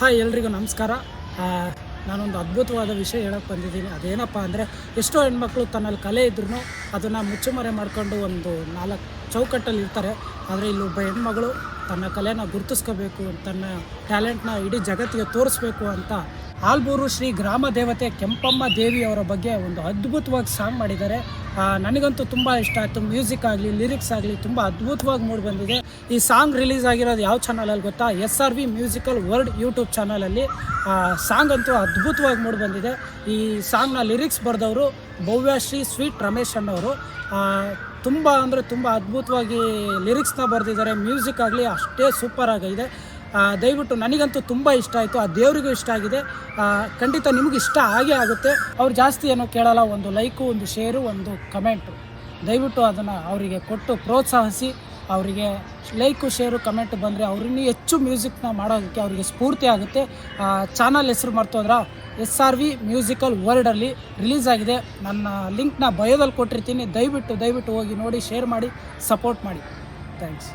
Hi, ಎಲ್ರಿಗೂ ನಮಸ್ಕಾರ. ನಾನೊಂದು ಅದ್ಭುತವಾದ ವಿಷಯ ಹೇಳಕ್ಕೆ ಬಂದಿದ್ದೀನಿ. ಅದೇನಪ್ಪ ಅಂದರೆ, ಎಷ್ಟೋ ಹೆಣ್ಮಕ್ಳು ತನ್ನಲ್ಲಿ ಕಲೆ ಇದ್ರೂ ಅದನ್ನು ಮುಚ್ಚುಮರೆ ಮಾಡಿಕೊಂಡು ಒಂದು ನಾಲ್ಕು ಚೌಕಟ್ಟಲ್ಲಿ ಇರ್ತಾರೆ. ಆದರೆ ಇಲ್ಲಿ ಒಬ್ಬ ಹೆಣ್ಮಗಳು ತನ್ನ ಕಲೆನ ಗುರುತಿಸ್ಕೋಬೇಕು, ತನ್ನ ಟ್ಯಾಲೆಂಟ್ನ ಇಡೀ ಜಗತ್ತಿಗೆ ತೋರಿಸ್ಬೇಕು ಅಂತ ಆಲ್ಬೂರು ಶ್ರೀ ಗ್ರಾಮ ದೇವತೆ ಕೆಂಪಮ್ಮ ದೇವಿ ಅವರ ಬಗ್ಗೆ ಒಂದು ಅದ್ಭುತವಾಗಿ ಸಾಂಗ್ ಮಾಡಿದ್ದಾರೆ. ನನಗಂತೂ ತುಂಬ ಇಷ್ಟ ಆಯಿತು. ಮ್ಯೂಸಿಕ್ ಆಗಲಿ ಲಿರಿಕ್ಸ್ ಆಗಲಿ ತುಂಬ ಅದ್ಭುತವಾಗಿ ಮೂಡಿ ಬಂದಿದೆ. ಈ ಸಾಂಗ್ ರಿಲೀಸ್ ಆಗಿರೋದು ಯಾವ ಚಾನಲಲ್ಲಿ ಗೊತ್ತಾ? S R V musical world YouTube ಚಾನಲಲ್ಲಿ ಸಾಂಗ್ ಅಂತೂ ಅದ್ಭುತವಾಗಿ ಮೂಡಿ ಬಂದಿದೆ. ಈ ಸಾಂಗ್ನ ಲಿರಿಕ್ಸ್ ಬರೆದವರು ಭವ್ಯಶ್ರೀ ಸ್ವೀಟ್ ರಮೇಶ್ ಅನ್ನೋರು. ತುಂಬ ಅಂದರೆ ತುಂಬ ಅದ್ಭುತವಾಗಿ ಲಿರಿಕ್ಸ್ನ ಬರೆದಿದ್ದಾರೆ. ಮ್ಯೂಸಿಕ್ ಆಗಲಿ ಅಷ್ಟೇ ಸೂಪರ್ ಆಗಿದೆ. ದಯವಿಟ್ಟು ನನಗಂತೂ ತುಂಬ ಇಷ್ಟ ಆಯಿತು. ಆ ದೇವರಿಗೂ ಇಷ್ಟ ಆಗಿದೆ. ಖಂಡಿತ ನಿಮಗೆ ಇಷ್ಟ ಆಗೇ ಆಗುತ್ತೆ. ಅವ್ರು ಜಾಸ್ತಿ ಏನೋ ಕೇಳಲ್ಲ. ಒಂದು ಲೈಕು ಒಂದು ಶೇರು ಒಂದು ಕಮೆಂಟು ದಯವಿಟ್ಟು ಅದನ್ನು ಅವರಿಗೆ ಕೊಟ್ಟು ಪ್ರೋತ್ಸಾಹಿಸಿ, ಅವರಿಗೆ ಲೈಕು, ಶೇರು, ಕಮೆಂಟ್ ಬಂದರೆ ಅವ್ರಿನ್ನೂ ಹೆಚ್ಚು ಮ್ಯೂಸಿಕ್ನ ಮಾಡೋದಕ್ಕೆ ಅವರಿಗೆ ಸ್ಫೂರ್ತಿ ಆಗುತ್ತೆ. ಚಾನಲ್ ಹೆಸರು ಮಾಡ್ತೋದ್ರ ಎಸ್ ಆರ್ ವಿ ಮ್ಯೂಸಿಕಲ್ ವರ್ಲ್ಡಲ್ಲಿ ರಿಲೀಸ್ ಆಗಿದೆ. ನನ್ನ ಲಿಂಕ್ನ ಬಯೋದಲ್ಲಿ ಕೊಟ್ಟಿರ್ತೀನಿ. ದಯವಿಟ್ಟು ದಯವಿಟ್ಟು ಹೋಗಿ ನೋಡಿ ಶೇರ್ ಮಾಡಿ ಸಪೋರ್ಟ್ ಮಾಡಿ. ಥ್ಯಾಂಕ್ಸ್